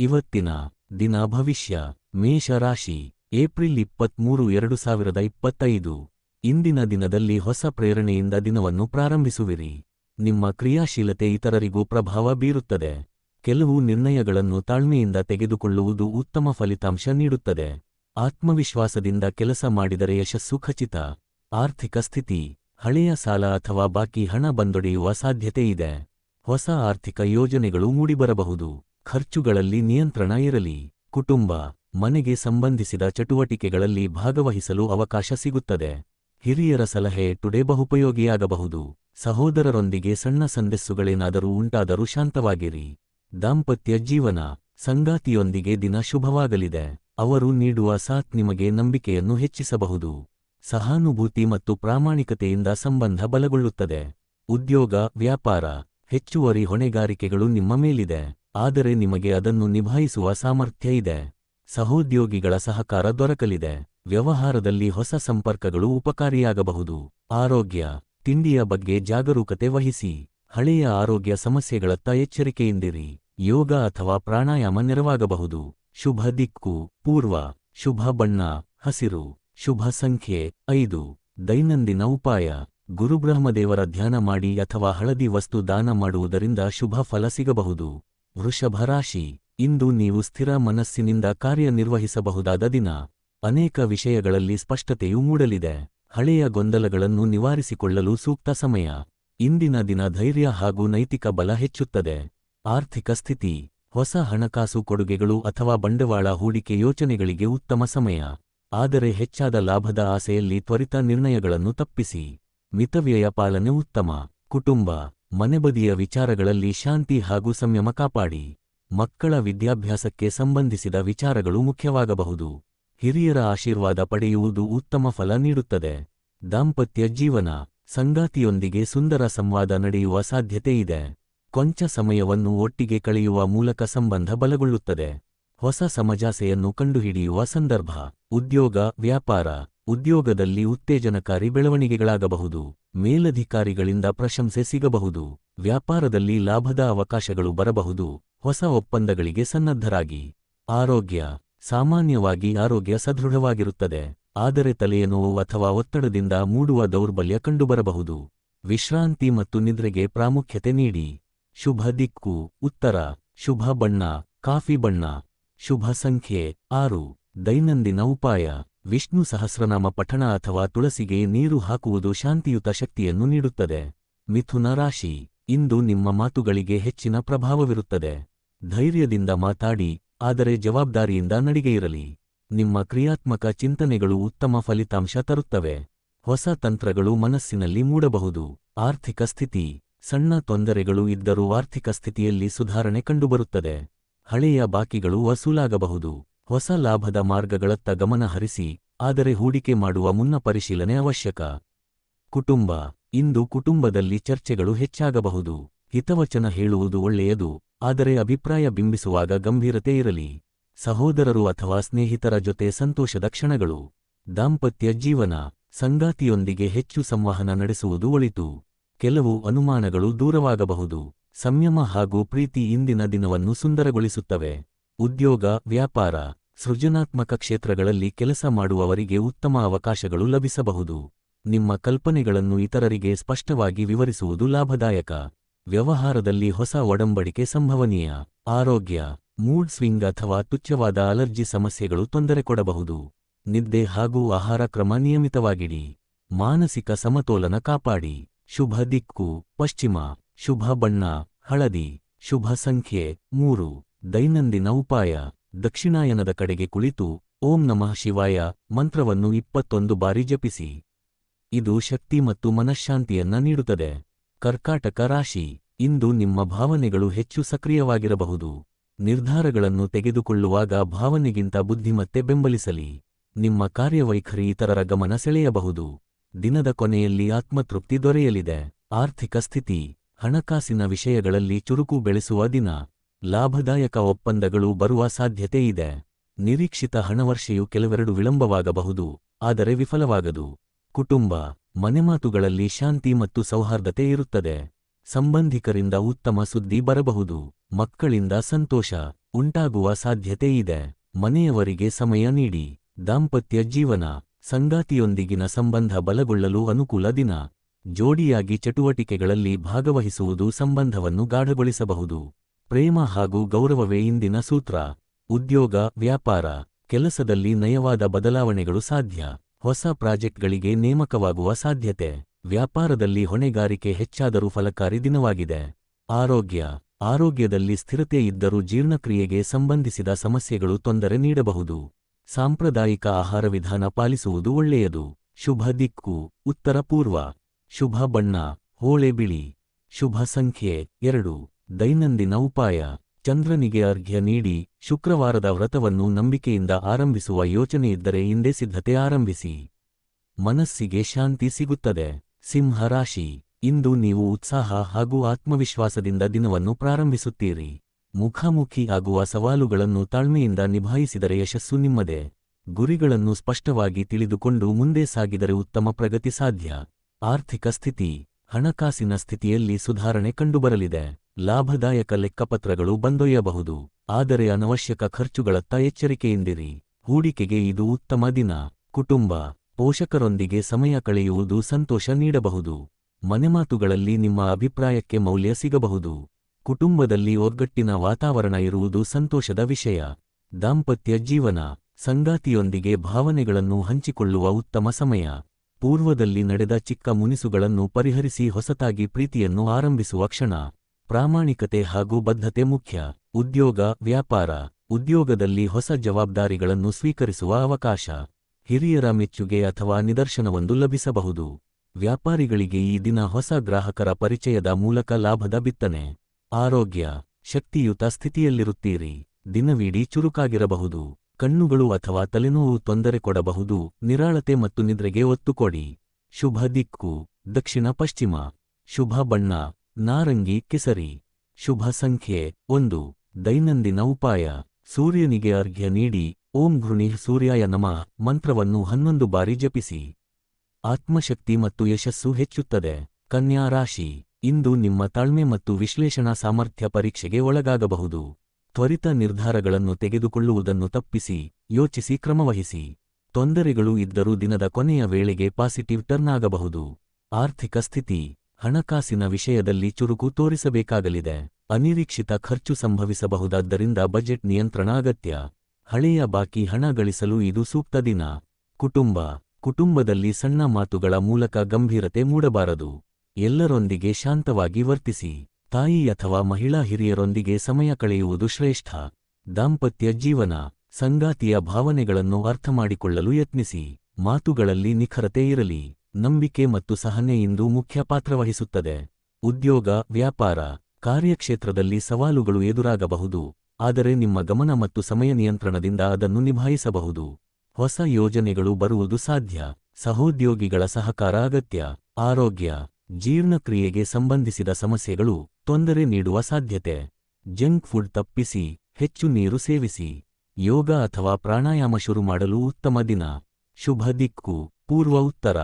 ಇವತ್ತಿನ ದಿನ ಭವಿಷ್ಯ ಮೇಷ ರಾಶಿ, ಏಪ್ರಿಲ್ ಇಪ್ಪತ್ಮೂರು, ಎರಡು ಸಾವಿರದ ಇಪ್ಪತ್ತೈದು. ಇಂದಿನ ದಿನದಲ್ಲಿ ಹೊಸ ಪ್ರೇರಣೆಯಿಂದ ದಿನವನ್ನು ಪ್ರಾರಂಭಿಸುವಿರಿ. ನಿಮ್ಮ ಕ್ರಿಯಾಶೀಲತೆ ಇತರರಿಗೂ ಪ್ರಭಾವ ಬೀರುತ್ತದೆ. ಕೆಲವು ನಿರ್ಣಯಗಳನ್ನು ತಾಳ್ಮೆಯಿಂದ ತೆಗೆದುಕೊಳ್ಳುವುದು ಉತ್ತಮ ಫಲಿತಾಂಶ ನೀಡುತ್ತದೆ. ಆತ್ಮವಿಶ್ವಾಸದಿಂದ ಕೆಲಸ ಮಾಡಿದರೆ ಯಶಸ್ಸು ಖಚಿತ. ಆರ್ಥಿಕ ಸ್ಥಿತಿ, ಹಳೆಯ ಸಾಲ ಅಥವಾ ಬಾಕಿ ಹಣ ಬಂದೊಡೆಯುವ ಸಾಧ್ಯತೆಯಿದೆ ಹೊಸ ಆರ್ಥಿಕ ಯೋಜನೆಗಳು ಮೂಡಿಬರಬಹುದು. ಖರ್ಚುಗಳಲ್ಲಿ ನಿಯಂತ್ರಣ ಇರಲಿ. ಕುಟುಂಬ, ಮನೆಗೆ ಸಂಬಂಧಿಸಿದ ಚಟುವಟಿಕೆಗಳಲ್ಲಿ ಭಾಗವಹಿಸಲು ಅವಕಾಶ ಸಿಗುತ್ತದೆ. ಹಿರಿಯರ ಸಲಹೆ ಟುಡೇ ಬಹುಪಯೋಗಿಯಾಗಬಹುದು. ಸಹೋದರರೊಂದಿಗೆ ಸಣ್ಣ ಸಂದಸ್ಸುಗಳೇನಾದರೂ ಉಂಟಾದರೂ ಶಾಂತವಾಗಿರಿ. ದಾಂಪತ್ಯ ಜೀವನ, ಸಂಗಾತಿಯೊಂದಿಗೆ ದಿನ ಶುಭವಾಗಲಿದೆ. ಅವರು ನೀಡುವ ಸಾಥ್ ನಿಮಗೆ ನಂಬಿಕೆಯನ್ನು ಹೆಚ್ಚಿಸಬಹುದು. ಸಹಾನುಭೂತಿ ಮತ್ತು ಪ್ರಾಮಾಣಿಕತೆಯಿಂದ ಸಂಬಂಧ ಬಲಗೊಳ್ಳುತ್ತದೆ. ಉದ್ಯೋಗ, ವ್ಯಾಪಾರ, ಹೆಚ್ಚುವರಿ ಹೊಣೆಗಾರಿಕೆಗಳು ನಿಮ್ಮ ಮೇಲಿದೆ. ಆದರೆ ನಿಮಗೆ ಅದನ್ನು ನಿಭಾಯಿಸುವ ಸಾಮರ್ಥ್ಯ ಇದೆ. ಸಹೋದ್ಯೋಗಿಗಳ ಸಹಕಾರ ದೊರಕಲಿದೆ. ವ್ಯವಹಾರದಲ್ಲಿ ಹೊಸ ಸಂಪರ್ಕಗಳು ಉಪಕಾರಿಯಾಗಬಹುದು. ಆರೋಗ್ಯ, ತಿಂಡಿಯ ಬಗ್ಗೆ ಜಾಗರೂಕತೆ ವಹಿಸಿ. ಹಳೆಯ ಆರೋಗ್ಯ ಸಮಸ್ಯೆಗಳತ್ತ ಎಚ್ಚರಿಕೆಯಿಂದಿರಿ. ಯೋಗ ಅಥವಾ ಪ್ರಾಣಾಯಾಮ ನೆರವಾಗಬಹುದು. ಶುಭ ದಿಕ್ಕು, ಪೂರ್ವ, ಶುಭ ಬಣ್ಣ, ಹಸಿರು, ಶುಭ ಸಂಖ್ಯೆ, ಐದು. ದೈನಂದಿನ ಉಪಾಯ, ಗುರುಬ್ರಹ್ಮದೇವರ ಧ್ಯಾನ ಮಾಡಿ ಅಥವಾ ಹಳದಿ ವಸ್ತು ದಾನ ಮಾಡುವುದರಿಂದ ಶುಭ ಫಲ ಸಿಗಬಹುದು. ವೃಷಭ ರಾಶಿ ಇಂದು ನೀವು ಸ್ಥಿರ ಮನಸ್ಸಿನಿಂದ ಕಾರ್ಯನಿರ್ವಹಿಸಬಹುದಾದ ದಿನ. ಅನೇಕ ವಿಷಯಗಳಲ್ಲಿ ಸ್ಪಷ್ಟತೆಯು ಮೂಡಲಿದೆ. ಹಳೆಯ ಗೊಂದಲಗಳನ್ನು ನಿವಾರಿಸಿಕೊಳ್ಳಲು ಸೂಕ್ತ ಸಮಯ. ಇಂದಿನ ದಿನ ಧೈರ್ಯ ಹಾಗೂ ನೈತಿಕ ಬಲ ಹೆಚ್ಚುತ್ತದೆ. ಆರ್ಥಿಕ ಸ್ಥಿತಿ, ಹೊಸ ಹಣಕಾಸು ಕೊಡುಗೆಗಳು ಅಥವಾ ಬಂಡವಾಳ ಹೂಡಿಕೆ ಯೋಚನೆಗಳಿಗೆ ಉತ್ತಮ ಸಮಯ. ಆದರೆ ಹೆಚ್ಚಾದ ಲಾಭದ ಆಸೆಯಲ್ಲಿ ತ್ವರಿತ ನಿರ್ಣಯಗಳನ್ನು ತಪ್ಪಿಸಿ. ಮಿತವ್ಯಯ ಪಾಲನೆ ಉತ್ತಮ. ಕುಟುಂಬ ಮನೆಬದಿಯ ವಿಚಾರಗಳಲ್ಲಿ ಶಾಂತಿ ಹಾಗೂ ಸಂಯಮ ಕಾಪಾಡಿ. ಮಕ್ಕಳ ವಿದ್ಯಾಭ್ಯಾಸಕ್ಕೆ ಸಂಬಂಧಿಸಿದ ವಿಚಾರಗಳು ಮುಖ್ಯವಾಗಬಹುದು. ಹಿರಿಯರ ಆಶೀರ್ವಾದ ಪಡೆಯುವುದು ಉತ್ತಮ ಫಲ ನೀಡುತ್ತದೆ. ದಾಂಪತ್ಯ ಜೀವನ, ಸಂಗಾತಿಯೊಂದಿಗೆ ಸುಂದರ ಸಂವಾದ ನಡೆಯುವ ಸಾಧ್ಯತೆ ಇದೆ. ಕೊಂಚ ಸಮಯವನ್ನು ಒಟ್ಟಿಗೆ ಕಳೆಯುವ ಮೂಲಕ ಸಂಬಂಧ ಬಲಗೊಳ್ಳುತ್ತದೆ. ಹೊಸ ಸಮಜಾಸೆಯನ್ನು ಕಂಡುಹಿಡಿಯುವ ಸಂದರ್ಭ, ಉದ್ಯೋಗ, ವ್ಯಾಪಾರ ಉದ್ಯೋಗದಲ್ಲಿ ಉತ್ತೇಜನಕಾರಿ ಬೆಳವಣಿಗೆಗಳಾಗಬಹುದು, ಮೇಲಧಿಕಾರಿಗಳಿಂದ ಪ್ರಶಂಸೆ ಸಿಗಬಹುದು, ವ್ಯಾಪಾರದಲ್ಲಿ ಲಾಭದ ಅವಕಾಶಗಳು ಬರಬಹುದು, ಹೊಸ ಒಪ್ಪಂದಗಳಿಗೆ ಸನ್ನದ್ಧರಾಗಿ. ಆರೋಗ್ಯ ಸಾಮಾನ್ಯವಾಗಿ ಆರೋಗ್ಯ ಸದೃಢವಾಗಿರುತ್ತದೆ, ಆದರೆ ತಲೆಯ ನೋವು ಅಥವಾ ಒತ್ತಡದಿಂದ ಮೂಡುವ ದೌರ್ಬಲ್ಯ ಕಂಡುಬರಬಹುದು. ವಿಶ್ರಾಂತಿ ಮತ್ತು ನಿದ್ರೆಗೆ ಪ್ರಾಮುಖ್ಯತೆ ನೀಡಿ. ಶುಭ ದಿಕ್ಕು, ಉತ್ತರ, ಶುಭ ಬಣ್ಣ, ಕಾಫಿ ಬಣ್ಣ, ಶುಭ ಸಂಖ್ಯೆ, ಆರು, ದೈನಂದಿನ ಉಪಾಯ. ವಿಷ್ಣು ಸಹಸ್ರನಾಮ ಪಠಣ ಅಥವಾ ತುಳಸಿಗೆ ನೀರು ಹಾಕುವುದು ಶಾಂತಿಯುತ ಶಕ್ತಿಯನ್ನು ನೀಡುತ್ತದೆ. ಮಿಥುನ ರಾಶಿ, ಇಂದು ನಿಮ್ಮ ಮಾತುಗಳಿಗೆ ಹೆಚ್ಚಿನ ಪ್ರಭಾವವಿರುತ್ತದೆ. ಧೈರ್ಯದಿಂದ ಮಾತಾಡಿ, ಆದರೆ ಜವಾಬ್ದಾರಿಯಿಂದ ನಡಿಗೆಯಿರಲಿ ನಿಮ್ಮ ಕ್ರಿಯಾತ್ಮಕ ಚಿಂತನೆಗಳು ಉತ್ತಮ ಫಲಿತಾಂಶ ತರುತ್ತವೆ. ಹೊಸ ತಂತ್ರಗಳು ಮನಸ್ಸಿನಲ್ಲಿ ಮೂಡಬಹುದು. ಆರ್ಥಿಕ ಸ್ಥಿತಿ, ಸಣ್ಣ ತೊಂದರೆಗಳು ಇದ್ದರೂ ಆರ್ಥಿಕ ಸ್ಥಿತಿಯಲ್ಲಿ ಸುಧಾರಣೆ ಕಂಡುಬರುತ್ತದೆ. ಹಳೆಯ ಬಾಕಿಗಳು ವಸೂಲಾಗಬಹುದು. ಹೊಸ ಲಾಭದ ಮಾರ್ಗಗಳತ್ತ ಗಮನ ಹರಿಸಿ, ಆದರೆ ಹೂಡಿಕೆ ಮಾಡುವ ಮುನ್ನ ಪರಿಶೀಲನೆ ಅವಶ್ಯಕ. ಕುಟುಂಬ, ಇಂದು ಕುಟುಂಬದಲ್ಲಿ ಚರ್ಚೆಗಳು ಹೆಚ್ಚಾಗಬಹುದು. ಹಿತವಚನ ಹೇಳುವುದು ಒಳ್ಳೆಯದು, ಆದರೆ ಅಭಿಪ್ರಾಯ ಬಿಂಬಿಸುವಾಗ ಗಂಭೀರತೆ ಇರಲಿ. ಸಹೋದರರು ಅಥವಾ ಸ್ನೇಹಿತರ ಜೊತೆ ಸಂತೋಷದ ಕ್ಷಣಗಳು. ದಾಂಪತ್ಯ ಜೀವನ, ಸಂಗಾತಿಯೊಂದಿಗೆ ಹೆಚ್ಚು ಸಂವಹನ ನಡೆಸುವುದು ಒಳಿತು. ಕೆಲವು ಅನುಮಾನಗಳು ದೂರವಾಗಬಹುದು. ಸಂಯಮ ಹಾಗೂ ಪ್ರೀತಿ ಇಂದಿನ ದಿನವನ್ನು ಸುಂದರಗೊಳಿಸುತ್ತವೆ. ಉದ್ಯೋಗ, ವ್ಯಾಪಾರ, ಸೃಜನಾತ್ಮಕ ಕ್ಷೇತ್ರಗಳಲ್ಲಿ ಕೆಲಸ ಮಾಡುವವರಿಗೆ ಉತ್ತಮ ಅವಕಾಶಗಳು ಲಭಿಸಬಹುದು. ನಿಮ್ಮ ಕಲ್ಪನೆಗಳನ್ನು ಇತರರಿಗೆ ಸ್ಪಷ್ಟವಾಗಿ ವಿವರಿಸುವುದು ಲಾಭದಾಯಕ. ವ್ಯವಹಾರದಲ್ಲಿ ಹೊಸ ಒಡಂಬಡಿಕೆ ಸಂಭವನೀಯ. ಆರೋಗ್ಯ, ಮೂಡ್ ಸ್ವಿಂಗ್ ಅಥವಾ ತುಚ್ಛವಾದ ಅಲರ್ಜಿ ಸಮಸ್ಯೆಗಳು ತೊಂದರೆ ಕೊಡಬಹುದು. ನಿದ್ದೆ ಹಾಗೂ ಆಹಾರ ಕ್ರಮ ನಿಯಮಿತವಾಗಿಡಿ. ಮಾನಸಿಕ ಸಮತೋಲನ ಕಾಪಾಡಿ. ಶುಭ ದಿಕ್ಕು, ಪಶ್ಚಿಮ, ಶುಭ ಬಣ್ಣ, ಹಳದಿ, ಶುಭ ಸಂಖ್ಯೆ, ಮೂರು. ದೈನಂದಿನ ಉಪಾಯ. ದಕ್ಷಿಣಾಯನದ ಕಡೆಗೆ ಕುಳಿತು ಓಂ ನಮಃ ಶಿವಾಯ ಮಂತ್ರವನ್ನು ಇಪ್ಪತ್ತೊಂದು ಬಾರಿ ಜಪಿಸಿ. ಇದು ಶಕ್ತಿ ಮತ್ತು ಮನಃಶಾಂತಿಯನ್ನ ನೀಡುತ್ತದೆ. ಕರ್ಕಾಟಕ ರಾಶಿ, ಇಂದು ನಿಮ್ಮ ಭಾವನೆಗಳು ಹೆಚ್ಚು ಸಕ್ರಿಯವಾಗಿರಬಹುದು. ನಿರ್ಧಾರಗಳನ್ನು ತೆಗೆದುಕೊಳ್ಳುವಾಗ ಭಾವನೆಗಿಂತ ಬುದ್ಧಿಮತ್ತೆ ಬೆಂಬಲಿಸಲಿ. ನಿಮ್ಮ ಕಾರ್ಯವೈಖರಿ ಇತರರ ಗಮನ ಸೆಳೆಯಬಹುದು. ದಿನದ ಕೊನೆಯಲ್ಲಿ ಆತ್ಮತೃಪ್ತಿ ದೊರೆಯಲಿದೆ. ಆರ್ಥಿಕ ಸ್ಥಿತಿ, ಹಣಕಾಸಿನ ವಿಷಯಗಳಲ್ಲಿ ಚುರುಕು ಬೆಳೆಸುವ ದಿನ. ಲಾಭದಾಯಕ ಒಪ್ಪಂದಗಳು ಬರುವ ಸಾಧ್ಯತೆ ಇದೆ. ನಿರೀಕ್ಷಿತ ಹಣವರ್ಷೆಯು ಕೆಲವೆರಡು ವಿಳಂಬವಾಗಬಹುದು, ಆದರೆ ವಿಫಲವಾಗದು. ಕುಟುಂಬ, ಮನೆಮಾತುಗಳಲ್ಲಿ ಶಾಂತಿ ಮತ್ತು ಸೌಹಾರ್ದತೆ ಇರುತ್ತದೆ. ಸಂಬಂಧಿಕರಿಂದ ಉತ್ತಮ ಸುದ್ದಿ ಬರಬಹುದು. ಮಕ್ಕಳಿಂದ ಸಂತೋಷ ಉಂಟಾಗುವ ಸಾಧ್ಯತೆ ಇದೆ. ಮನೆಯವರಿಗೆ ಸಮಯ ನೀಡಿ. ದಾಂಪತ್ಯ ಜೀವನ, ಸಂಗಾತಿಯೊಂದಿಗಿನ ಸಂಬಂಧ ಬಲಗೊಳ್ಳಲು ಅನುಕೂಲ ದಿನ. ಜೋಡಿಯಾಗಿ ಚಟುವಟಿಕೆಗಳಲ್ಲಿ ಭಾಗವಹಿಸುವುದು ಸಂಬಂಧವನ್ನು ಗಾಢಗೊಳಿಸಬಹುದು. ಪ್ರೇಮ ಹಾಗೂ ಗೌರವವೇ ಇಂದಿನ ಸೂತ್ರ. ಉದ್ಯೋಗ, ವ್ಯಾಪಾರ, ಕೆಲಸದಲ್ಲಿ ನಯವಾದ ಬದಲಾವಣೆಗಳು ಸಾಧ್ಯ. ಹೊಸ ಪ್ರಾಜೆಕ್ಟ್ಗಳಿಗೆ ನೇಮಕವಾಗುವ ಸಾಧ್ಯತೆ. ವ್ಯಾಪಾರದಲ್ಲಿ ಹೊಣೆಗಾರಿಕೆ ಹೆಚ್ಚಾದರೂ ಫಲಕಾರಿ ದಿನವಾಗಿದೆ. ಆರೋಗ್ಯ. ಆರೋಗ್ಯದಲ್ಲಿ ಸ್ಥಿರತೆ ಇದ್ದರೂ ಜೀರ್ಣಕ್ರಿಯೆಗೆ ಸಂಬಂಧಿಸಿದ ಸಮಸ್ಯೆಗಳು ತೊಂದರೆ ನೀಡಬಹುದು. ಸಾಂಪ್ರದಾಯಿಕ ಆಹಾರ ವಿಧಾನ ಪಾಲಿಸುವುದು ಒಳ್ಳೆಯದು. ಶುಭ ದಿಕ್ಕು. ಉತ್ತರ ಪೂರ್ವ. ಶುಭ ಬಣ್ಣ. ಹೋಳೆ ಬಿಳಿ. ಶುಭ ಸಂಖ್ಯೆ ಎರಡು. ದೈನಂದಿನ ಉಪಾಯ. ಚಂದ್ರನಿಗೆ ಅರ್ಘ್ಯ ನೀಡಿ ಶುಕ್ರವಾರದ ವ್ರತವನ್ನು ನಂಬಿಕೆಯಿಂದ ಆರಂಭಿಸುವ ಯೋಚನೆಯಿದ್ದರೆ ಹಿಂದೆ ಸಿದ್ಧತೆ ಆರಂಭಿಸಿ. ಮನಸ್ಸಿಗೆ ಶಾಂತಿ ಸಿಗುತ್ತದೆ. ಸಿಂಹ ರಾಶಿ, ಇಂದು ನೀವು ಉತ್ಸಾಹ ಹಾಗೂ ಆತ್ಮವಿಶ್ವಾಸದಿಂದ ದಿನವನ್ನು ಪ್ರಾರಂಭಿಸುತ್ತೀರಿ. ಮುಖಾಮುಖಿ ಆಗುವ ಸವಾಲುಗಳನ್ನು ತಾಳ್ಮೆಯಿಂದ ನಿಭಾಯಿಸಿದರೆ ಯಶಸ್ಸು ನಿಮ್ಮದೇ. ಗುರಿಗಳನ್ನು ಸ್ಪಷ್ಟವಾಗಿ ತಿಳಿದುಕೊಂಡು ಮುಂದೆ ಸಾಗಿದರೆ ಉತ್ತಮ ಪ್ರಗತಿ ಸಾಧ್ಯ. ಆರ್ಥಿಕ ಸ್ಥಿತಿ, ಹಣಕಾಸಿನ ಸ್ಥಿತಿಯಲ್ಲಿ ಸುಧಾರಣೆ ಕಂಡುಬರಲಿದೆ. ಲಾಭದಾಯಕ ಲೆಕ್ಕಪತ್ರಗಳು ಬಂದೊಯ್ಯಬಹುದು. ಆದರೆ ಅನವಶ್ಯಕ ಖರ್ಚುಗಳತ್ತ ಎಚ್ಚರಿಕೆಯಿಂದಿರಿ. ಹೂಡಿಕೆಗೆ ಇದು ಉತ್ತಮ ದಿನ. ಕುಟುಂಬ, ಪೋಷಕರೊಂದಿಗೆ ಸಮಯ ಕಳೆಯುವುದು ಸಂತೋಷ ನೀಡಬಹುದು. ಮನೆಮಾತುಗಳಲ್ಲಿ ನಿಮ್ಮ ಅಭಿಪ್ರಾಯಕ್ಕೆ ಮೌಲ್ಯ ಸಿಗಬಹುದು. ಕುಟುಂಬದಲ್ಲಿ ಒಗ್ಗಟ್ಟಿನ ವಾತಾವರಣ ಇರುವುದು ಸಂತೋಷದ ವಿಷಯ. ದಾಂಪತ್ಯ ಜೀವನ, ಸಂಗಾತಿಯೊಂದಿಗೆ ಭಾವನೆಗಳನ್ನು ಹಂಚಿಕೊಳ್ಳುವ ಉತ್ತಮ ಸಮಯ. ಪೂರ್ವದಲ್ಲಿ ನಡೆದ ಚಿಕ್ಕ ಮುನಿಸುಗಳನ್ನು ಪರಿಹರಿಸಿ ಹೊಸತಾಗಿ ಪ್ರೀತಿಯನ್ನು ಆರಂಭಿಸುವ ಕ್ಷಣ. ಪ್ರಾಮಾಣಿಕತೆ ಹಾಗೂ ಬದ್ಧತೆ ಮುಖ್ಯ. ಉದ್ಯೋಗ, ವ್ಯಾಪಾರ, ಉದ್ಯೋಗದಲ್ಲಿ ಹೊಸ ಜವಾಬ್ದಾರಿಗಳನ್ನು ಸ್ವೀಕರಿಸುವ ಅವಕಾಶ. ಹಿರಿಯರ ಮೆಚ್ಚುಗೆ ಅಥವಾ ನಿದರ್ಶನವೊಂದು ಲಭಿಸಬಹುದು. ವ್ಯಾಪಾರಿಗಳಿಗೆ ಈ ದಿನ ಹೊಸ ಗ್ರಾಹಕರ ಪರಿಚಯದ ಮೂಲಕ ಲಾಭದ ಬಿತ್ತನೆ. ಆರೋಗ್ಯ, ಶಕ್ತಿಯುತ ಸ್ಥಿತಿಯಲ್ಲಿರುತ್ತೀರಿ. ದಿನವಿಡೀ ಚುರುಕಾಗಿರಬಹುದು. ಕಣ್ಣುಗಳು ಅಥವಾ ತಲೆನೋವು ತೊಂದರೆ ಕೊಡಬಹುದು. ನಿರಾಳತೆ ಮತ್ತು ನಿದ್ರೆಗೆ ಒತ್ತು ಕೊಡಿ. ಶುಭ ದಿಕ್ಕು, ದಕ್ಷಿಣ ಪಶ್ಚಿಮ. ಶುಭ ಬಣ್ಣ. ನಾರಂಗಿ ಕಿಸರಿ. ಶುಭ ಸಂಖ್ಯೆ ಒಂದು. ದೈನಂದಿನ ಉಪಾಯ. ಸೂರ್ಯನಿಗೆ ಅರ್ಘ್ಯ ನೀಡಿ. ಓಂ ಘೃಣಿ ಸೂರ್ಯಾಯ ನಮಃ. ಮಂತ್ರವನ್ನು ಹನ್ನೊಂದು ಬಾರಿ ಜಪಿಸಿ. ಆತ್ಮಶಕ್ತಿ ಮತ್ತು ಯಶಸ್ಸು ಹೆಚ್ಚುತ್ತದೆ. ಕನ್ಯಾ ರಾಶಿ. ಇಂದು ನಿಮ್ಮ ತಾಳ್ಮೆ ಮತ್ತು ವಿಶ್ಲೇಷಣಾ ಸಾಮರ್ಥ್ಯ ಪರೀಕ್ಷೆಗೆ ಒಳಗಾಗಬಹುದು. ತ್ವರಿತ ನಿರ್ಧಾರಗಳನ್ನು ತೆಗೆದುಕೊಳ್ಳುವುದನ್ನು ತಪ್ಪಿಸಿ. ಯೋಚಿಸಿ, ಕ್ರಮವಹಿಸಿ. ತೊಂದರೆಗಳು ಇದ್ದರೂ ದಿನದ ಕೊನೆಯ ವೇಳೆಗೆ ಪಾಸಿಟಿವ್ ಟರ್ನ್ ಆಗಬಹುದು. ಆರ್ಥಿಕ ಸ್ಥಿತಿ. ಹಣಕಾಸಿನ ವಿಷಯದಲ್ಲಿ ಚುರುಕು ತೋರಿಸಬೇಕಾಗಲಿದೆ. ಅನಿರೀಕ್ಷಿತ ಖರ್ಚು ಸಂಭವಿಸಬಹುದಾದ್ದರಿಂದ ಬಜೆಟ್ ನಿಯಂತ್ರಣ ಅಗತ್ಯ. ಹಳೆಯ ಬಾಕಿ ಹಣ ಗಳಿಸಲು ಇದು ಸೂಕ್ತ ದಿನ. ಕುಟುಂಬ. ಕುಟುಂಬದಲ್ಲಿ ಸಣ್ಣ ಮಾತುಗಳ ಮೂಲಕ ಗಂಭೀರತೆ ಮೂಡಬಾರದು. ಎಲ್ಲರೊಂದಿಗೆ ಶಾಂತವಾಗಿ ವರ್ತಿಸಿ. ತಾಯಿ ಅಥವಾ ಮಹಿಳಾ ಹಿರಿಯರೊಂದಿಗೆ ಸಮಯ ಕಳೆಯುವುದು ಶ್ರೇಷ್ಠ. ದಾಂಪತ್ಯ ಜೀವನ. ಸಂಗಾತಿಯ ಭಾವನೆಗಳನ್ನು ಅರ್ಥಮಾಡಿಕೊಳ್ಳಲು ಯತ್ನಿಸಿ. ಮಾತುಗಳಲ್ಲಿ ನಿಖರತೆ ಇರಲಿ. ನಂಬಿಕೆ ಮತ್ತು ಸಹನೆ ಇಂದು ಮುಖ್ಯ ಪಾತ್ರವಹಿಸುತ್ತದೆ ಉದ್ಯೋಗ, ವ್ಯಾಪಾರ, ಕಾರ್ಯಕ್ಷೇತ್ರದಲ್ಲಿ ಸವಾಲುಗಳು ಎದುರಾಗಬಹುದು, ಆದರೆ ನಿಮ್ಮ ಗಮನ ಮತ್ತು ಸಮಯ ನಿಯಂತ್ರಣದಿಂದ ಅದನ್ನು ನಿಭಾಯಿಸಬಹುದು. ಹೊಸ ಯೋಜನೆಗಳು ಬರುವುದು ಸಾಧ್ಯ. ಸಹೋದ್ಯೋಗಿಗಳ ಸಹಕಾರ ಅಗತ್ಯ. ಆರೋಗ್ಯ, ಜೀರ್ಣಕ್ರಿಯೆಗೆ ಸಂಬಂಧಿಸಿದ ಸಮಸ್ಯೆಗಳು ತೊಂದರೆ ನೀಡುವ ಸಾಧ್ಯತೆ. ಜಂಕ್ ಫುಡ್ ತಪ್ಪಿಸಿ, ಹೆಚ್ಚು ನೀರು ಸೇವಿಸಿ. ಯೋಗ ಅಥವಾ ಪ್ರಾಣಾಯಾಮ ಶುರು ಮಾಡಲು ಉತ್ತಮ ದಿನ. ಶುಭ ದಿಕ್ಕು, ಪೂರ್ವ ಉತ್ತರ.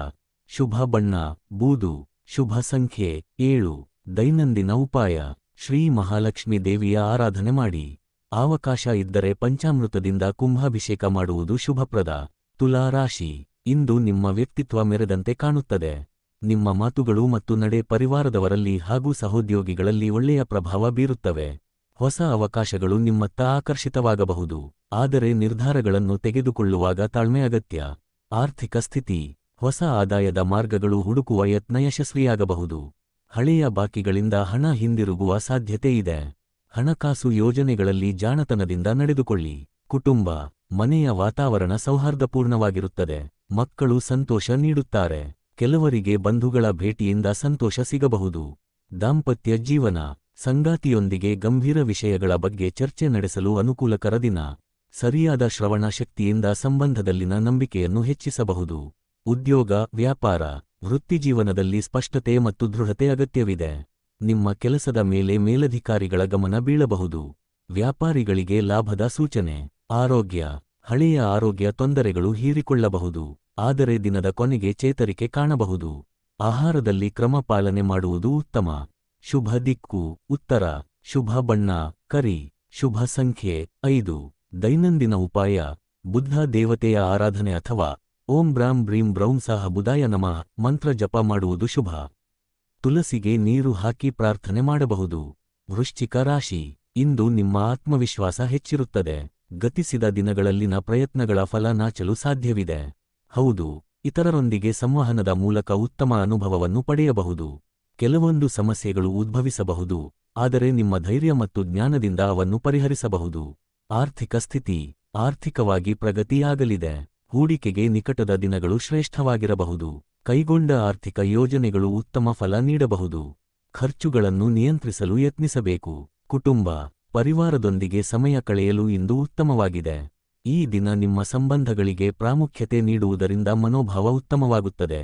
ಶುಭ ಬಣ್ಣ, ಬೂದು, ಶುಭ ಸಂಖ್ಯೆ, ಏಳು, ದೈನಂದಿನ ಉಪಾಯ, ಶ್ರೀ ಮಹಾಲಕ್ಷ್ಮಿ ದೇವಿಯ ಆರಾಧನೆ ಮಾಡಿ. ಅವಕಾಶ ಇದ್ದರೆ ಪಂಚಾಮೃತದಿಂದ ಕುಂಭಾಭಿಷೇಕ ಮಾಡುವುದು ಶುಭಪ್ರದ, ತುಲಾ ರಾಶಿ. ಇಂದು ನಿಮ್ಮ ವ್ಯಕ್ತಿತ್ವ ಮೆರೆದಂತೆ ಕಾಣುತ್ತದೆ. ನಿಮ್ಮ ಮಾತುಗಳು ಮತ್ತು ನಡೆ ಪರಿವಾರದವರಲ್ಲಿ ಹಾಗೂ ಸಹೋದ್ಯೋಗಿಗಳಲ್ಲಿ ಒಳ್ಳೆಯ ಪ್ರಭಾವ ಬೀರುತ್ತವೆ. ಹೊಸ ಅವಕಾಶಗಳು ನಿಮ್ಮತ್ತ ಆಕರ್ಷಿತವಾಗಬಹುದು. ಆದರೆ ನಿರ್ಧಾರಗಳನ್ನು ತೆಗೆದುಕೊಳ್ಳುವಾಗ ತಾಳ್ಮೆ ಅಗತ್ಯ. ಆರ್ಥಿಕ ಸ್ಥಿತಿ ಹೊಸ ಆದಾಯದ ಮಾರ್ಗಗಳು ಹುಡುಕುವ ಯತ್ನ ಯಶಸ್ವಿಯಾಗಬಹುದು. ಹಳೆಯ ಬಾಕಿಗಳಿಂದ ಹಣ ಹಿಂದಿರುಗುವ ಸಾಧ್ಯತೆ ಇದೆ. ಹಣಕಾಸು ಯೋಜನೆಗಳಲ್ಲಿ ಜಾಣತನದಿಂದ ನಡೆದುಕೊಳ್ಳಿ. ಕುಟುಂಬ, ಮನೆಯ ವಾತಾವರಣ ಸೌಹಾರ್ದಪೂರ್ಣವಾಗಿರುತ್ತದೆ. ಮಕ್ಕಳು ಸಂತೋಷ ನೀಡುತ್ತಾರೆ. ಕೆಲವರಿಗೆ ಬಂಧುಗಳ ಭೇಟಿಯಿಂದ ಸಂತೋಷ ಸಿಗಬಹುದು. ದಾಂಪತ್ಯ ಜೀವನ, ಸಂಗಾತಿಯೊಂದಿಗೆ ಗಂಭೀರ ವಿಷಯಗಳ ಬಗ್ಗೆ ಚರ್ಚೆ ನಡೆಸಲು ಅನುಕೂಲಕರ ದಿನ. ಸರಿಯಾದ ಶ್ರವಣ ಶಕ್ತಿಯಿಂದ ಸಂಬಂಧದಲ್ಲಿನ ನಂಬಿಕೆಯನ್ನು ಹೆಚ್ಚಿಸಬಹುದು. ಉದ್ಯೋಗ, ವ್ಯಾಪಾರ ವೃತ್ತಿಜೀವನದಲ್ಲಿ ಸ್ಪಷ್ಟತೆ ಮತ್ತು ದೃಢತೆ ಅಗತ್ಯವಿದೆ. ನಿಮ್ಮ ಕೆಲಸದ ಮೇಲೆ ಮೇಲಧಿಕಾರಿಗಳ ಗಮನ ಬೀಳಬಹುದು. ವ್ಯಾಪಾರಿಗಳಿಗೆ ಲಾಭದ ಸೂಚನೆ, ಆರೋಗ್ಯ, ಹಳೆಯ ಆರೋಗ್ಯ ತೊಂದರೆಗಳು ಹೀರಿಕೊಳ್ಳಬಹುದು. ಆದರೆ ದಿನದ ಕೊನೆಗೆ ಚೇತರಿಕೆ ಕಾಣಬಹುದು. ಆಹಾರದಲ್ಲಿ ಕ್ರಮ ಪಾಲನೆ ಮಾಡುವುದು ಉತ್ತಮ. ಶುಭ ದಿಕ್ಕು, ಉತ್ತರ, ಶುಭ ಬಣ್ಣ, ಕರಿ, ಶುಭ ಸಂಖ್ಯೆ ಐದು, ದೈನಂದಿನ ಉಪಾಯ, ಬುದ್ಧ ದೇವತೆಯ ಆರಾಧನೆ ಅಥವಾ ಓಂ ಬ್ರಾಂ ಬ್ರೀಂ ಬ್ರೌಂ ಸಹ ಬುದಾಯ ನಮಃ. ಮಂತ್ರ ಜಪ ಮಾಡುವುದು ಶುಭ. ತುಳಸಿಗೆ ನೀರು ಹಾಕಿ ಪ್ರಾರ್ಥನೆ ಮಾಡಬಹುದು. ವೃಶ್ಚಿಕ ರಾಶಿ. ಇಂದು ನಿಮ್ಮ ಆತ್ಮವಿಶ್ವಾಸ ಹೆಚ್ಚಿರುತ್ತದೆ. ಗತಿಸಿದ ದಿನಗಳಲ್ಲಿನ ಪ್ರಯತ್ನಗಳ ಫಲ ನಾಚಲು ಸಾಧ್ಯವಿದೆ. ಹೌದು, ಇತರರೊಂದಿಗೆ ಸಂವಹನದ ಮೂಲಕ ಉತ್ತಮ ಅನುಭವವನ್ನು ಪಡೆಯಬಹುದು. ಕೆಲವೊಂದು ಸಮಸ್ಯೆಗಳು ಉದ್ಭವಿಸಬಹುದು, ಆದರೆ ನಿಮ್ಮ ಧೈರ್ಯ ಮತ್ತು ಜ್ಞಾನದಿಂದ ಅವನ್ನು ಪರಿಹರಿಸಬಹುದು. ಆರ್ಥಿಕ ಸ್ಥಿತಿ, ಆರ್ಥಿಕವಾಗಿ ಪ್ರಗತಿಯಾಗಲಿದೆ. ಹೂಡಿಕೆಗೆ ನಿಕಟದ ದಿನಗಳು ಶ್ರೇಷ್ಠವಾಗಿರಬಹುದು. ಕೈಗೊಂಡ ಆರ್ಥಿಕ ಯೋಜನೆಗಳು ಉತ್ತಮ ಫಲ ನೀಡಬಹುದು. ಖರ್ಚುಗಳನ್ನು ನಿಯಂತ್ರಿಸಲು ಯತ್ನಿಸಬೇಕು. ಕುಟುಂಬ, ಪರಿವಾರದೊಂದಿಗೆ ಸಮಯ ಕಳೆಯಲು ಇಂದು ಉತ್ತಮವಾಗಿದೆ. ಈ ದಿನ ನಿಮ್ಮ ಸಂಬಂಧಗಳಿಗೆ ಪ್ರಾಮುಖ್ಯತೆ ನೀಡುವುದರಿಂದ ಮನೋಭಾವ ಉತ್ತಮವಾಗುತ್ತದೆ.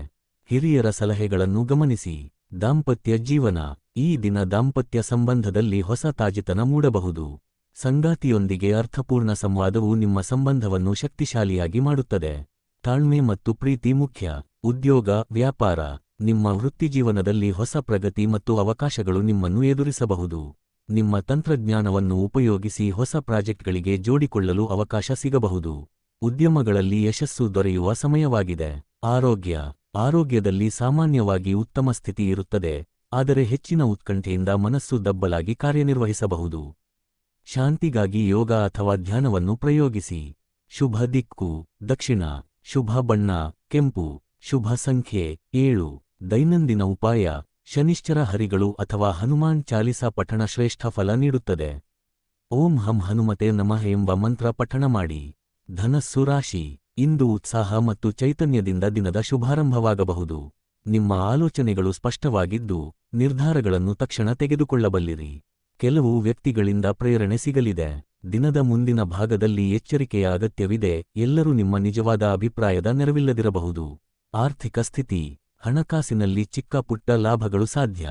ಹಿರಿಯರ ಸಲಹೆಗಳನ್ನು ಗಮನಿಸಿ. ದಾಂಪತ್ಯ ಜೀವನ, ಈ ದಿನ ದಾಂಪತ್ಯ ಸಂಬಂಧದಲ್ಲಿ ಹೊಸ ತಾಜಿತನ ಮೂಡಬಹುದು. ಸಂಗಾತಿಯೊಂದಿಗೆ ಅರ್ಥಪೂರ್ಣ ಸಂವಾದವು ನಿಮ್ಮ ಸಂಬಂಧವನ್ನು ಶಕ್ತಿಶಾಲಿಯಾಗಿ ಮಾಡುತ್ತದೆ. ತಾಳ್ಮೆ ಮತ್ತು ಪ್ರೀತಿ ಮುಖ್ಯ. ಉದ್ಯೋಗ, ವ್ಯಾಪಾರ, ನಿಮ್ಮ ವೃತ್ತಿಜೀವನದಲ್ಲಿ ಹೊಸ ಪ್ರಗತಿ ಮತ್ತು ಅವಕಾಶಗಳು ನಿಮ್ಮನ್ನು ಎದುರಿಸಬಹುದು. ನಿಮ್ಮ ತಂತ್ರಜ್ಞಾನವನ್ನು ಉಪಯೋಗಿಸಿ ಹೊಸ ಪ್ರಾಜೆಕ್ಟ್ಗಳಿಗೆ ಜೋಡಿಕೊಳ್ಳಲು ಅವಕಾಶ ಸಿಗಬಹುದು. ಉದ್ಯಮಗಳಲ್ಲಿ ಯಶಸ್ಸು ದೊರೆಯುವ ಸಮಯವಾಗಿದೆ. ಆರೋಗ್ಯ. ಆರೋಗ್ಯದಲ್ಲಿ ಸಾಮಾನ್ಯವಾಗಿ ಉತ್ತಮ ಸ್ಥಿತಿ ಇರುತ್ತದೆ. ಆದರೆ ಹೆಚ್ಚಿನ ಉತ್ಕಂಠೆಯಿಂದ ಮನಸ್ಸು ದಬ್ಬಲಾಗಿ ಕಾರ್ಯನಿರ್ವಹಿಸಬಹುದು. ಶಾಂತಿಗಾಗಿ ಯೋಗ ಅಥವಾ ಧ್ಯಾನವನ್ನು ಪ್ರಯೋಗಿಸಿ. ಶುಭ ದಿಕ್ಕು, ದಕ್ಷಿಣ, ಶುಭ ಬಣ್ಣ, ಕೆಂಪು, ಶುಭ ಸಂಖ್ಯೆ, ಏಳು, ದೈನಂದಿನ ಉಪಾಯ, ಶನಿಶ್ಚರ ಹರಿಗಳು ಅಥವಾ ಹನುಮಾನ್ ಚಾಲಿಸಾ ಪಠಣ ಶ್ರೇಷ್ಠ ಫಲ ನೀಡುತ್ತದೆ. ಓಂ ಹಂ ಹನುಮತೆ ನಮಃ ಎಂಬ ಮಂತ್ರ ಪಠಣ ಮಾಡಿ. ಧನಸ್ಸು ರಾಶಿ, ಇಂದು ಉತ್ಸಾಹ ಮತ್ತು ಚೈತನ್ಯದಿಂದ ದಿನದ ಶುಭಾರಂಭವಾಗಬಹುದು. ನಿಮ್ಮ ಆಲೋಚನೆಗಳು ಸ್ಪಷ್ಟವಾಗಿದ್ದು, ನಿರ್ಧಾರಗಳನ್ನು ತಕ್ಷಣ ತೆಗೆದುಕೊಳ್ಳಬಲ್ಲಿರಿ. ಕೆಲವು ವ್ಯಕ್ತಿಗಳಿಂದ ಪ್ರೇರಣೆ ಸಿಗಲಿದೆ. ದಿನದ ಮುಂದಿನ ಭಾಗದಲ್ಲಿ ಎಚ್ಚರಿಕೆಯ ಅಗತ್ಯವಿದೆ. ಎಲ್ಲರೂ ನಿಮ್ಮ ನಿಜವಾದ ಅಭಿಪ್ರಾಯದ ನೆರವಿಲ್ಲದಿರಬಹುದು. ಆರ್ಥಿಕ ಸ್ಥಿತಿ, ಹಣಕಾಸಿನಲ್ಲಿ ಚಿಕ್ಕ ಪುಟ್ಟ ಲಾಭಗಳು ಸಾಧ್ಯ.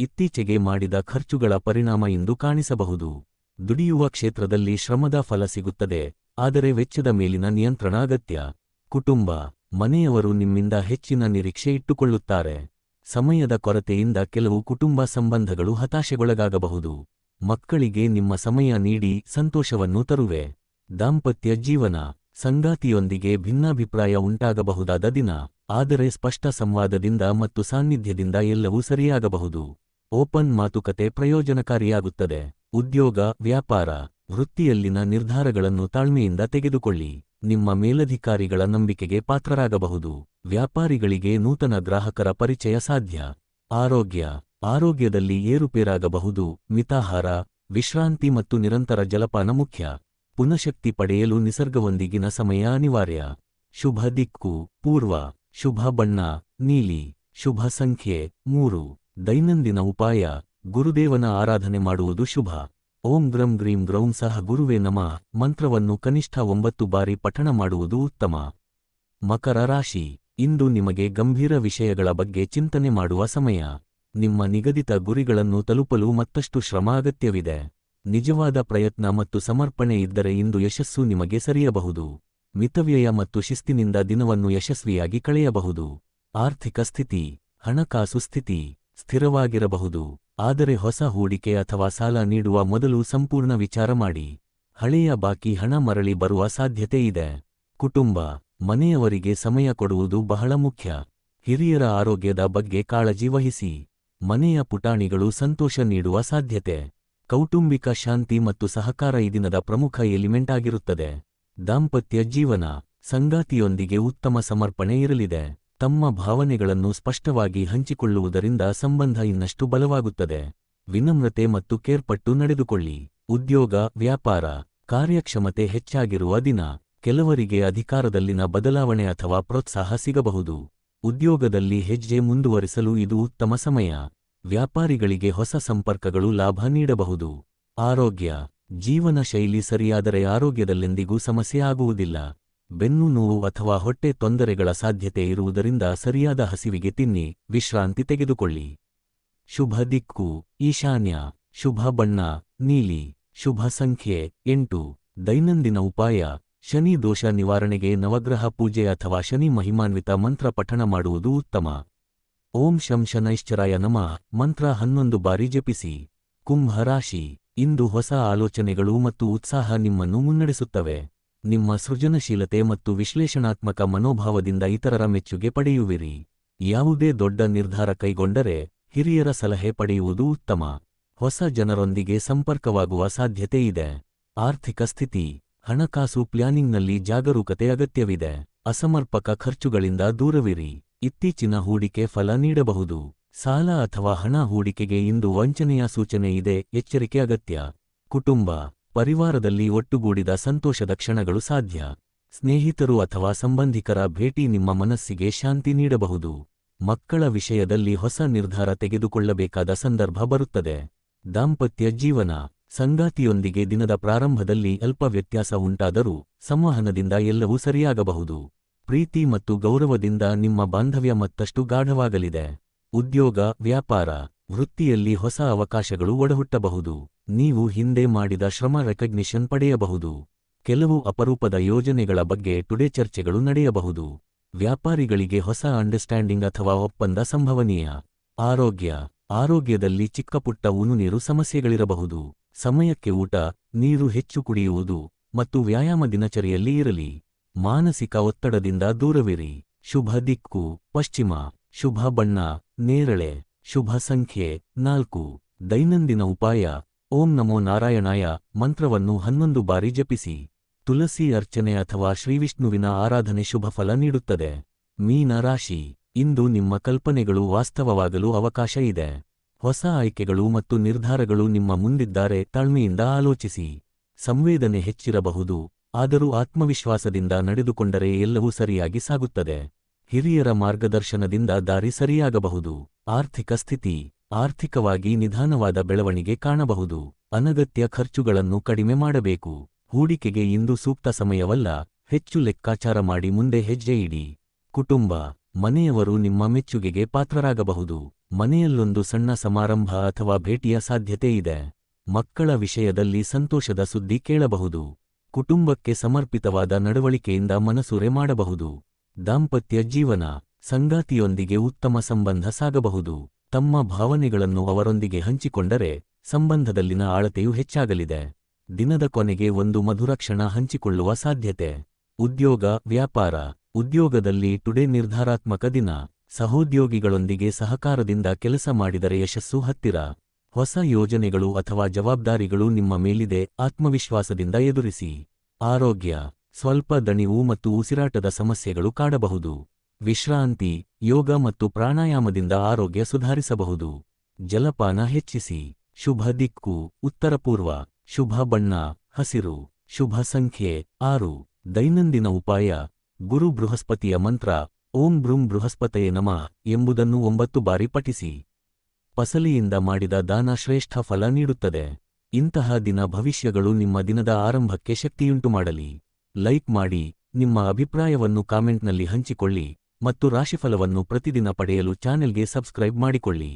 ಇತ್ತೀಚೆಗೆ ಮಾಡಿದ ಖರ್ಚುಗಳ ಪರಿಣಾಮ ಇಂದು ಕಾಣಿಸಬಹುದು. ದುಡಿಯುವ ಕ್ಷೇತ್ರದಲ್ಲಿ ಶ್ರಮದ ಫಲ ಸಿಗುತ್ತದೆ. ಆದರೆ ವೆಚ್ಚದ ಮೇಲಿನ ನಿಯಂತ್ರಣ ಅಗತ್ಯ. ಕುಟುಂಬ, ಮನೆಯವರು ನಿಮ್ಮಿಂದ ಹೆಚ್ಚಿನ ನಿರೀಕ್ಷೆ ಇಟ್ಟುಕೊಳ್ಳುತ್ತಾರೆ. ಸಮಯದ ಕೊರತೆಯಿಂದ ಕೆಲವು ಕುಟುಂಬ ಸಂಬಂಧಗಳು ಹತಾಶೆಗೊಳಗಾಗಬಹುದು. ಮಕ್ಕಳಿಗೆ ನಿಮ್ಮ ಸಮಯ ನೀಡಿ ಸಂತೋಷವನ್ನು ತರುವೆ. ದಾಂಪತ್ಯ ಜೀವನ ಸಂಗಾತಿಯೊಂದಿಗೆ ಭಿನ್ನಾಭಿಪ್ರಾಯ ಉಂಟಾಗಬಹುದಾದ ದಿನ, ಆದರೆ ಸ್ಪಷ್ಟ ಸಂವಾದದಿಂದ ಮತ್ತು ಸಾನ್ನಿಧ್ಯದಿಂದ ಎಲ್ಲವೂ ಸರಿಯಾಗಬಹುದು. ಓಪನ್ ಮಾತುಕತೆ ಪ್ರಯೋಜನಕಾರಿಯಾಗುತ್ತದೆ. ಉದ್ಯೋಗ, ವ್ಯಾಪಾರ, ವೃತ್ತಿಯಲ್ಲಿನ ನಿರ್ಧಾರಗಳನ್ನು ತಾಳ್ಮೆಯಿಂದ ತೆಗೆದುಕೊಳ್ಳಿ. ನಿಮ್ಮ ಮೇಲಧಿಕಾರಿಗಳ ನಂಬಿಕೆಗೆ ಪಾತ್ರರಾಗಬಹುದು. ವ್ಯಾಪಾರಿಗಳಿಗೆ ನೂತನ ಗ್ರಾಹಕರ ಪರಿಚಯ ಸಾಧ್ಯ. ಆರೋಗ್ಯ, ಆರೋಗ್ಯದಲ್ಲಿ ಏರುಪೇರಾಗಬಹುದು. ಮಿತಾಹಾರ, ವಿಶ್ರಾಂತಿ ಮತ್ತು ನಿರಂತರ ಜಲಪಾನ ಮುಖ್ಯ. ಪುನಃಶಕ್ತಿ ಪಡೆಯಲು ನಿಸರ್ಗವೊಂದಿಗಿನ ಸಮಯ ಅನಿವಾರ್ಯ. ಶುಭ ದಿಕ್ಕು, ಪೂರ್ವ. ಶುಭ ಬಣ್ಣ, ನೀಲಿ. ಶುಭ ಸಂಖ್ಯೆ ಮೂರು. ದೈನಂದಿನ ಉಪಾಯ, ಗುರುದೇವನ ಆರಾಧನೆ ಮಾಡುವುದು ಶುಭ. ಓಂ ಗ್ರಂ ಗ್ರೀಂ ಗ್ರೌಂ ಸಹ ಗುರುವೇ ನಮ. ಮಂತ್ರವನ್ನು ಕನಿಷ್ಠ ಒಂಬತ್ತು ಬಾರಿ ಪಠಣ ಮಾಡುವುದು ಉತ್ತಮ. ಮಕರ ರಾಶಿ. ಇಂದು ನಿಮಗೆ ಗಂಭೀರ ವಿಷಯಗಳ ಬಗ್ಗೆ ಚಿಂತನೆ ಮಾಡುವ ಸಮಯ. ನಿಮ್ಮ ನಿಗದಿತ ಗುರಿಗಳನ್ನು ತಲುಪಲು ಮತ್ತಷ್ಟು ಶ್ರಮ ಅಗತ್ಯವಿದೆ. ನಿಜವಾದ ಪ್ರಯತ್ನ ಮತ್ತು ಸಮರ್ಪಣೆ ಇದ್ದರೆ ಇಂದು ಯಶಸ್ಸು ನಿಮಗೆ ಸರಿಯಬಹುದು. ಮಿತವ್ಯಯ ಮತ್ತು ಶಿಸ್ತಿನಿಂದ ದಿನವನ್ನು ಯಶಸ್ವಿಯಾಗಿ ಕಳೆಯಬಹುದು. ಆರ್ಥಿಕ ಸ್ಥಿತಿ, ಹಣಕಾಸು ಸ್ಥಿತಿ, ಸ್ಥಿರವಾಗಿರಬಹುದು. ಆದರೆ ಹೊಸ ಹೂಡಿಕೆ ಅಥವಾ ಸಾಲ ನೀಡುವ ಮೊದಲು ಸಂಪೂರ್ಣ ವಿಚಾರ ಮಾಡಿ. ಹಳೆಯ ಬಾಕಿ ಹಣ ಮರಳಿ ಬರುವ ಸಾಧ್ಯತೆ ಇದೆ. ಕುಟುಂಬ, ಮನೆಯವರಿಗೆ ಸಮಯ ಕೊಡುವುದು ಬಹಳ ಮುಖ್ಯ. ಹಿರಿಯರ ಆರೋಗ್ಯದ ಬಗ್ಗೆ ಕಾಳಜಿ ವಹಿಸಿ. ಮನೆಯ ಪುಟಾಣಿಗಳು ಸಂತೋಷ ನೀಡುವ ಸಾಧ್ಯತೆ. ಕೌಟುಂಬಿಕ ಶಾಂತಿ ಮತ್ತು ಸಹಕಾರ ಈ ದಿನದ ಪ್ರಮುಖ ಎಲಿಮೆಂಟ್ ಆಗಿರುತ್ತದೆ. ದಾಂಪತ್ಯ ಜೀವನ, ಸಂಗಾತಿಯೊಂದಿಗೆ ಉತ್ತಮ ಸಮರ್ಪಣೆ ಇರಲಿದೆ. ತಮ್ಮ ಭಾವನೆಗಳನ್ನು ಸ್ಪಷ್ಟವಾಗಿ ಹಂಚಿಕೊಳ್ಳುವುದರಿಂದ ಸಂಬಂಧ ಇನ್ನಷ್ಟು ಬಲವಾಗುತ್ತದೆ. ವಿನಮ್ರತೆ ಮತ್ತು ಕೇರ್ಪಟ್ಟು ನಡೆದುಕೊಳ್ಳಿ. ಉದ್ಯೋಗ, ವ್ಯಾಪಾರ, ಕಾರ್ಯಕ್ಷಮತೆ ಹೆಚ್ಚಾಗಿರುವ ದಿನ, ಕೆಲವರಿಗೆ ಅಧಿಕಾರದಲ್ಲಿನ ಬದಲಾವಣೆ ಅಥವಾ ಪ್ರೋತ್ಸಾಹ ಸಿಗಬಹುದು. ಉದ್ಯೋಗದಲ್ಲಿ ಹೆಜ್ಜೆ ಮುಂದುವರಿಸಲು ಇದು ಉತ್ತಮ ಸಮಯ. ವ್ಯಾಪಾರಿಗಳಿಗೆ ಹೊಸ ಸಂಪರ್ಕಗಳು ಲಾಭ ನೀಡಬಹುದು. ಆರೋಗ್ಯ ಜೀವನ ಶೈಲಿ ಸರಿಯಾದರೆ ಆರೋಗ್ಯದಲ್ಲೆಂದಿಗೂ ಸಮಸ್ಯೆ ಆಗುವುದಿಲ್ಲ. ಬೆನ್ನು ನೋವು ಅಥವಾ ಹೊಟ್ಟೆ ತೊಂದರೆಗಳ ಸಾಧ್ಯತೆ ಇರುವುದರಿಂದ ಸರಿಯಾದ ಹಸಿವಿಗೆ ತಿನ್ನಿ, ವಿಶ್ರಾಂತಿ ತೆಗೆದುಕೊಳ್ಳಿ. ಶುಭ ದಿಕ್ಕು, ಈಶಾನ್ಯ, ಶುಭ ಬಣ್ಣ, ನೀಲಿ, ಶುಭ ಸಂಖ್ಯೆ ಎಂಟು, ದೈನಂದಿನ ಉಪಾಯ, ಶನಿ ದೋಷ ನಿವಾರಣೆಗೆ ನವಗ್ರಹ ಪೂಜೆ ಅಥವಾ ಶನಿ ಮಹಿಮಾನ್ವಿತ ಮಂತ್ರ ಪಠಣ ಮಾಡುವುದು ಉತ್ತಮ. ಓಂ ಶಂ ಶನೈಶ್ಚರಾಯ ನಮಃ, ಮಂತ್ರ ಹನ್ನೊಂದು ಬಾರಿ ಜಪಿಸಿ. ಕುಂಭ ರಾಶಿ, ಇಂದು ಹೊಸ ಆಲೋಚನೆಗಳು ಮತ್ತು ಉತ್ಸಾಹ ನಿಮ್ಮನ್ನು ಮುನ್ನಡೆಸುತ್ತವೆ. ನಿಮ್ಮ ಸೃಜನಶೀಲತೆ ಮತ್ತು ವಿಶ್ಲೇಷಣಾತ್ಮಕ ಮನೋಭಾವದಿಂದ ಇತರರ ಮೆಚ್ಚುಗೆ ಪಡೆಯುವಿರಿ. ಯಾವುದೇ ದೊಡ್ಡ ನಿರ್ಧಾರ ಕೈಗೊಂಡರೆ ಹಿರಿಯರ ಸಲಹೆ ಪಡೆಯುವುದು ಉತ್ತಮ. ಹೊಸ ಜನರೊಂದಿಗೆ ಸಂಪರ್ಕವಾಗುವ ಸಾಧ್ಯತೆ ಇದೆ. ಆರ್ಥಿಕ ಸ್ಥಿತಿ, ಹಣಕಾಸು ಪ್ಲಾನಿಂಗ್ನಲ್ಲಿ ಜಾಗರೂಕತೆ ಅಗತ್ಯವಿದೆ. ಅಸಮರ್ಪಕ ಖರ್ಚುಗಳಿಂದ ದೂರವಿರಿ. ಇತ್ತೀಚಿನ ಹೂಡಿಕೆ ಫಲ ನೀಡಬಹುದು. ಸಾಲ ಅಥವಾ ಹಣ ಹೂಡಿಕೆಗೆ ಇಂದು ವಂಚನೆಯ ಸೂಚನೆ ಇದೆ. ಎಚ್ಚರಿಕೆ ಅಗತ್ಯ. ಕುಟುಂಬ ಪರಿವಾರದಲ್ಲಿ ಒಟ್ಟುಗೂಡಿದ ಸಂತೋಷದ ಕ್ಷಣಗಳು ಸಾಧ್ಯ. ಸ್ನೇಹಿತರು ಅಥವಾ ಸಂಬಂಧಿಕರ ಭೇಟಿ ನಿಮ್ಮ ಮನಸ್ಸಿಗೆ ಶಾಂತಿ ನೀಡಬಹುದು. ಮಕ್ಕಳ ವಿಷಯದಲ್ಲಿ ಹೊಸ ನಿರ್ಧಾರ ತೆಗೆದುಕೊಳ್ಳಬೇಕಾದ ಸಂದರ್ಭ ಬರುತ್ತದೆ. ದಾಂಪತ್ಯ ಜೀವನ, ಸಂಗಾತಿಯೊಂದಿಗೆ ದಿನದ ಪ್ರಾರಂಭದಲ್ಲಿ ಅಲ್ಪ ವ್ಯತ್ಯಾಸ ಉಂಟಾದರೂ ಸಂವಹನದಿಂದ ಎಲ್ಲವೂ ಸರಿಯಾಗಬಹುದು. ಪ್ರೀತಿ ಮತ್ತು ಗೌರವದಿಂದ ನಿಮ್ಮ ಬಾಂಧವ್ಯ ಮತ್ತಷ್ಟು ಗಾಢವಾಗಲಿದೆ. ಉದ್ಯೋಗ, ವ್ಯಾಪಾರ, ವೃತ್ತಿಯಲ್ಲಿ ಹೊಸ ಅವಕಾಶಗಳು ಒಡಹುಟ್ಟಬಹುದು. ನೀವು ಹಿಂದೆ ಮಾಡಿದ ಶ್ರಮ ರೆಕಗ್ನಿಷನ್ ಪಡೆಯಬಹುದು. ಕೆಲವು ಅಪರೂಪದ ಯೋಜನೆಗಳ ಬಗ್ಗೆ ಟುಡೇ ಚರ್ಚೆಗಳು ನಡೆಯಬಹುದು. ವ್ಯಾಪಾರಿಗಳಿಗೆ ಹೊಸ ಅಂಡರ್ಸ್ಟ್ಯಾಂಡಿಂಗ್ ಅಥವಾ ಒಪ್ಪಂದ ಸಂಭವನೀಯ. ಆರೋಗ್ಯ. ಆರೋಗ್ಯದಲ್ಲಿ ಚಿಕ್ಕಪುಟ್ಟ ಉನುನೀರು ಸಮಸ್ಯೆಗಳಿರಬಹುದು. ಸಮಯಕ್ಕೆ ಊಟ, ನೀರು ಹೆಚ್ಚು ಕುಡಿಯುವುದು ಮತ್ತು ವ್ಯಾಯಾಮ ದಿನಚರಿಯಲ್ಲಿ ಇರಲಿ. ಮಾನಸಿಕ ಒತ್ತಡದಿಂದ ದೂರವಿರಿ. ಶುಭ ದಿಕ್ಕು, ಪಶ್ಚಿಮ. ಶುಭ ಬಣ್ಣ, ನೇರಳೆ. ಶುಭ ಸಂಖ್ಯೆ ನಾಲ್ಕು. ದೈನಂದಿನ ಉಪಾಯ. ಓಂ ನಮೋ ನಾರಾಯಣಾಯ ಮಂತ್ರವನ್ನು ಹನ್ನೊಂದು ಬಾರಿ ಜಪಿಸಿ. ತುಳಸಿ ಅರ್ಚನೆ ಅಥವಾ ಶ್ರೀವಿಷ್ಣುವಿನ ಆರಾಧನೆ ಶುಭ ಫಲ ನೀಡುತ್ತದೆ. ಮೀನ ರಾಶಿ, ಇಂದು ನಿಮ್ಮ ಕಲ್ಪನೆಗಳು ವಾಸ್ತವವಾಗಲು ಅವಕಾಶ ಇದೆ. ಹೊಸ ಆಯ್ಕೆಗಳು ಮತ್ತು ನಿರ್ಧಾರಗಳು ನಿಮ್ಮ ಮುಂದಿದ್ದಾರೆ ತಾಳ್ಮೆಯಿಂದ ಆಲೋಚಿಸಿ. ಸಂವೇದನೆ ಹೆಚ್ಚಿರಬಹುದು, ಆದರೂ ಆತ್ಮವಿಶ್ವಾಸದಿಂದ ನಡೆದುಕೊಂಡರೆ ಎಲ್ಲವೂ ಸರಿಯಾಗಿ ಸಾಗುತ್ತದೆ. ಹಿರಿಯರ ಮಾರ್ಗದರ್ಶನದಿಂದ ದಾರಿ ಸರಿಯಾಗಬಹುದು. ಆರ್ಥಿಕ ಸ್ಥಿತಿ ಆರ್ಥಿಕವಾಗಿ ನಿಧಾನವಾದ ಬೆಳವಣಿಗೆ ಕಾಣಬಹುದು. ಅನಗತ್ಯ ಖರ್ಚುಗಳನ್ನು ಕಡಿಮೆ ಮಾಡಬೇಕು. ಹೂಡಿಕೆಗೆ ಇಂದು ಸೂಕ್ತ ಸಮಯವಲ್ಲ. ಹೆಚ್ಚು ಲೆಕ್ಕಾಚಾರ ಮಾಡಿ ಮುಂದೆ ಹೆಜ್ಜೆ ಇಡಿ. ಕುಟುಂಬ, ಮನೆಯವರು ನಿಮ್ಮ ಮೆಚ್ಚುಗೆಗೆ ಪಾತ್ರರಾಗಬಹುದು. ಮನೆಯಲ್ಲೊಂದು ಸಣ್ಣ ಸಮಾರಂಭ ಅಥವಾ ಭೇಟಿಯ ಸಾಧ್ಯತೆ ಇದೆ. ಮಕ್ಕಳ ವಿಷಯದಲ್ಲಿ ಸಂತೋಷದ ಸುದ್ದಿ ಕೇಳಬಹುದು. ಕುಟುಂಬಕ್ಕೆ ಸಮರ್ಪಿತವಾದ ನಡವಳಿಕೆಯಿಂದ ಮನಸೂರೆ ಮಾಡಬಹುದು. ದಾಂಪತ್ಯ ಜೀವನ, ಸಂಗಾತಿಯೊಂದಿಗೆ ಉತ್ತಮ ಸಂಬಂಧ ಸಾಗಬಹುದು. ತಮ್ಮ ಭಾವನೆಗಳನ್ನು ಅವರೊಂದಿಗೆ ಹಂಚಿಕೊಂಡರೆ ಸಂಬಂಧದಲ್ಲಿನ ಆಳತೆಯು ಹೆಚ್ಚಾಗಲಿದೆ. ದಿನದ ಕೊನೆಗೆ ಒಂದು ಮಧುರ ಕ್ಷಣ ಹಂಚಿಕೊಳ್ಳುವ ಸಾಧ್ಯತೆ. ಉದ್ಯೋಗ, ವ್ಯಾಪಾರ, ಉದ್ಯೋಗದಲ್ಲಿ ಟುಡೇ ನಿರ್ಧಾರಾತ್ಮಕ ದಿನ. ಸಹೋದ್ಯೋಗಿಗಳೊಂದಿಗೆ ಸಹಕಾರದಿಂದ ಕೆಲಸ ಮಾಡಿದರೆ ಯಶಸ್ಸು ಹತ್ತಿರ. ಹೊಸ ಯೋಜನೆಗಳು ಅಥವಾ ಜವಾಬ್ದಾರಿಗಳು ನಿಮ್ಮ ಮೇಲಿದೆ, ಆತ್ಮವಿಶ್ವಾಸದಿಂದ ಎದುರಿಸಿ. ಆರೋಗ್ಯ, ಸ್ವಲ್ಪ ದಣಿವು ಮತ್ತು ಉಸಿರಾಟದ ಸಮಸ್ಯೆಗಳು ಕಾಡಬಹುದು. ವಿಶ್ರಾಂತಿ, ಯೋಗ ಮತ್ತು ಪ್ರಾಣಾಯಾಮದಿಂದ ಆರೋಗ್ಯ ಸುಧಾರಿಸಬಹುದು. ಜಲಪಾನ ಹೆಚ್ಚಿಸಿ. ಶುಭ ದಿಕ್ಕು, ಉತ್ತರ ಪೂರ್ವ. ಶುಭ ಬಣ್ಣ, ಹಸಿರು. ಶುಭ ಸಂಖ್ಯೆ, ಆರು. ದೈನಂದಿನ ಉಪಾಯ. ಗುರು ಬೃಹಸ್ಪತಿಯ ಮಂತ್ರ, ಓಂ ಬೃಂ ಬೃಹಸ್ಪತಯೇ ನಮ ಎಂಬುದನ್ನು ಒಂಬತ್ತು ಬಾರಿ ಪಠಿಸಿ. ಪಸಲಿಯಿಂದ ಮಾಡಿದ ದಾನ ಶ್ರೇಷ್ಠ ಫಲ ನೀಡುತ್ತದೆ. ಇಂತಹ ದಿನ ಭವಿಷ್ಯಗಳು ನಿಮ್ಮ ದಿನದ ಆರಂಭಕ್ಕೆ ಶಕ್ತಿಯುಂಟು ಮಾಡಲಿ ಲೈಕ್ ಮಾಡಿ, ನಿಮ್ಮ ಅಭಿಪ್ರಾಯವನ್ನು ಕಾಮೆಂಟ್ನಲ್ಲಿ ಹಂಚಿಕೊಳ್ಳಿ. ಮತ್ತು ರಾಶಿಫಲವನ್ನು ಪ್ರತಿದಿನ ಪಡೆಯಲು ಚಾನೆಲ್ಗೆ ಸಬ್ಸ್ಕ್ರೈಬ್ ಮಾಡಿಕೊಳ್ಳಿ.